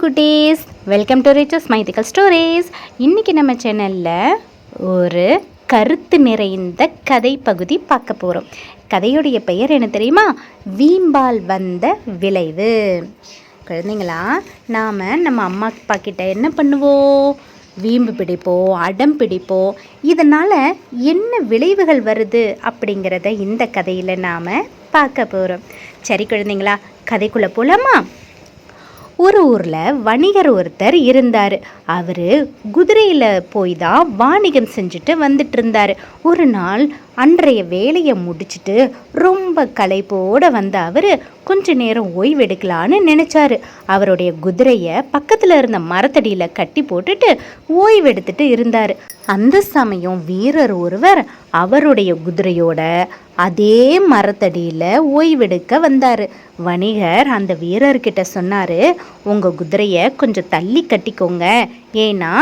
குட்டீஸ். Welcome to riches mythical stories இன்றைக்கி நம்ம சேனலில் ஒரு கருத்து நிறைந்த கதை பகுதி பார்க்க போகிறோம் கதையுடைய பெயர் என்ன தெரியுமா? வீம்பால் வந்த விளைவு. குழந்தைங்களா நாம் நம்ம அம்மா அப்பா கிட்ட என்ன பண்ணுவோம்? வீம்பு பிடிப்போம் அடம் பிடிப்போம். இதனால் என்ன விளைவுகள் வருது அப்படிங்கிறத இந்த கதையில் நாம் பார்க்க போகிறோம் சரி குழந்தைங்களா கதைக்குள்ளே போகலாமா ஒரு ஊரில் வணிகர் ஒருத்தர் இருந்தார். அவர் குதிரையில் போய் தான் வாணிகம் செஞ்சுட்டு வந்துட்டு இருந்தார் ஒரு நாள் அன்றைய வேலையை முடிச்சுட்டு ரொம்ப களைப்போடு வந்த அவர் கொஞ்ச நேரம் ஓய்வெடுக்கலான்னு நினச்சாரு. அவருடைய குதிரையை பக்கத்தில் இருந்த மரத்தடியில் கட்டி போட்டுட்டு ஓய்வெடுத்துட்டு இருந்தார். அந்த சமயம் வீரர் ஒருவர் அவருடைய குதிரையோட அதே மரத்தடியில் ஓய்வெடுக்க வந்தார். வணிகர் அந்த வீரர்கிட்ட சொன்னார் உங்கள் குதிரையை கொஞ்சம் தள்ளி கட்டிக்கோங்க. ஏன்னா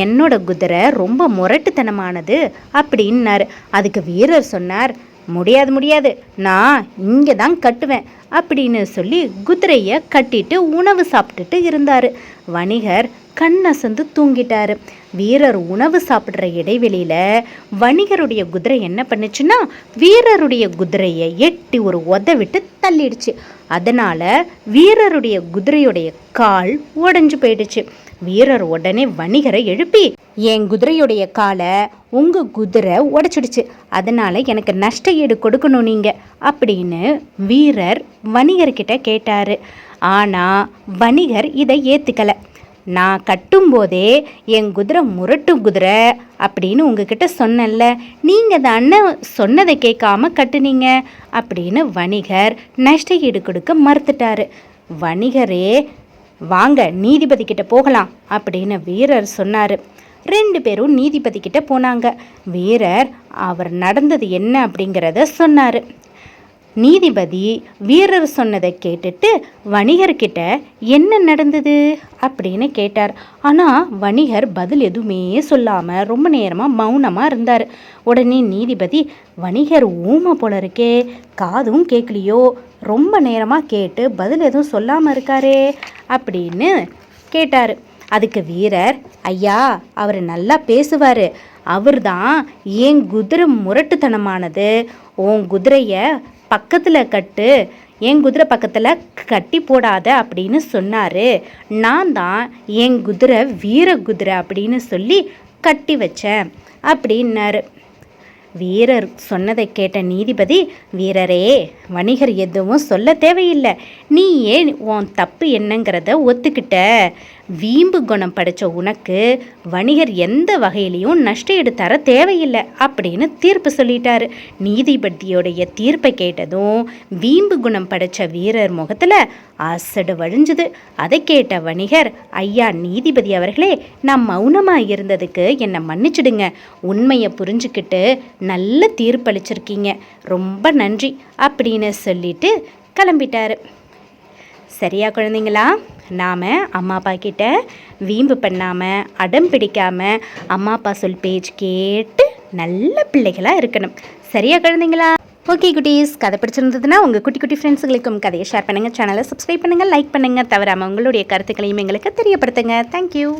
என்னோட குதிரை ரொம்ப முரட்டுத்தனமானது அப்படின்னார். அதுக்கு வீரர் சொன்னார் முடியாது முடியாது. நான் இங்கே தான் கட்டுவேன் அப்படின்னு சொல்லி குதிரையை கட்டிட்டு உணவு சாப்பிட்டுட்டு இருந்தார். வணிகர் கண்ணசந்து தூங்கிட்டாரு. வீரர் உணவு சாப்பிட்ற இடைவெளியில் வணிகருடைய குதிரை என்ன பண்ணுச்சுன்னா வீரருடைய குதிரையை எட்டி ஒரு உத விட்டு தள்ளிடுச்சு. அதனால் வீரருடைய குதிரையுடைய கால் உடஞ்சு போயிடுச்சு. வீரர் உடனே வணிகரை எழுப்பி என் குதிரையுடைய காலை உங்கள் குதிரை உடச்சிடுச்சு. அதனால் எனக்கு நஷ்ட ஈடு கொடுக்கணும் நீங்கள் அப்படின்னு வீரர் வணிகர்கிட்ட கேட்டார். ஆனால் வணிகர் இதை ஏற்றுக்கலை நான் கட்டும்போதே என் குதிரை முரட்டு குதிரை அப்படின்னு உங்ககிட்ட சொன்னேன்ல. நீங்கள் தானே சொன்னதை கேட்காம கட்டுனீங்க அப்படின்னு வணிகர் நஷ்ட ஈடு கொடுக்க மறுத்துட்டாரு. வணிகரே வாங்க நீதிபதி கிட்ட போகலாம் அப்படின்னு வீரர் சொன்னார். ரெண்டு பேரும் நீதிபதி கிட்ட போனாங்க. வீரர் அவர் நடந்தது என்ன அப்படிங்கிறத சொன்னார். நீதிபதி வீரர் சொன்னதை கேட்டுட்டு வணிகர்கிட்ட என்ன நடந்தது அப்படின்னு கேட்டார். ஆனால் வணிகர் பதில் எதுவுமே சொல்லாமல் ரொம்ப நேரமாக மௌனமாக இருந்தார். உடனே நீதிபதி வணிகர் ஊமை போல இருக்கே காதும் கேட்கலையோ ரொம்ப நேரமாக கேட்டு பதில் எதுவும் சொல்லாமல் இருக்காரே அப்படின்னு கேட்டார். அதுக்கு வீரர் ஐயா அவர் நல்லா பேசுவார். அவர் தான் என் குதிரை முரட்டுத்தனமானது. உன் குதிரையை பக்கத்தில் கட்டு என் குதிரை பக்கத்தில் கட்டி போடாத அப்படின்னு சொன்னார். நான் தான் என் குதிரை வீர குதிரை அப்படின்னு சொல்லி கட்டி வச்சேன் அப்படின்னாரு. வீரர் சொன்னதை கேட்ட நீதிபதி வீரரே வணிகர் எதுவும் சொல்ல தேவையில்லை. நீ ஏன் உன் தப்பு என்னங்கிறத ஒத்துக்கிட்ட? வீம்பு குணம் படைச்ச உனக்கு வணிகர் எந்த வகையிலையும் நஷ்ட தர தேவையில்லை அப்படின்னு தீர்ப்பு சொல்லிட்டாரு. நீதிபதியோடைய தீர்ப்பை கேட்டதும் வீம்பு குணம் படைத்த வீரர் முகத்தில் அசடு வழிஞ்சுது. அதை கேட்ட வணிகர் ஐயா நீதிபதி அவர்களே நான் மௌனமாக இருந்ததுக்கு என்னை மன்னிச்சிடுங்க. உண்மையை புரிஞ்சுக்கிட்டு நல்ல தீர்ப்பளிச்சிருக்கீங்க. ரொம்ப நன்றி அப்படின்னு சொல்லிட்டு கிளம்பிட்டாரு. சரியா குழந்தைங்களா? நாம் அம்மா அப்பா கிட்ட வீம்பு பண்ணாமல் அடம் பிடிக்காமல் அம்மா அப்பா சொல் பேச்சு கேட்டு நல்ல பிள்ளைகளாக இருக்கணும். சரியா குழந்தைங்களா? ஓகே குட்டீஸ் கதை பிடிச்சிருந்ததுன்னா உங்கள் குட்டி குட்டி ஃப்ரெண்ட்ஸுகளுக்கும் கதையை ஷேர் பண்ணுங்கள் சேனலை சப்ஸ்கிரைப் பண்ணுங்கள் லைக் பண்ணுங்கள் தவறாமல் உங்களுடைய கருத்துக்களையும் எங்களுக்கு தெரியப்படுத்துங்க. தேங்க்யூ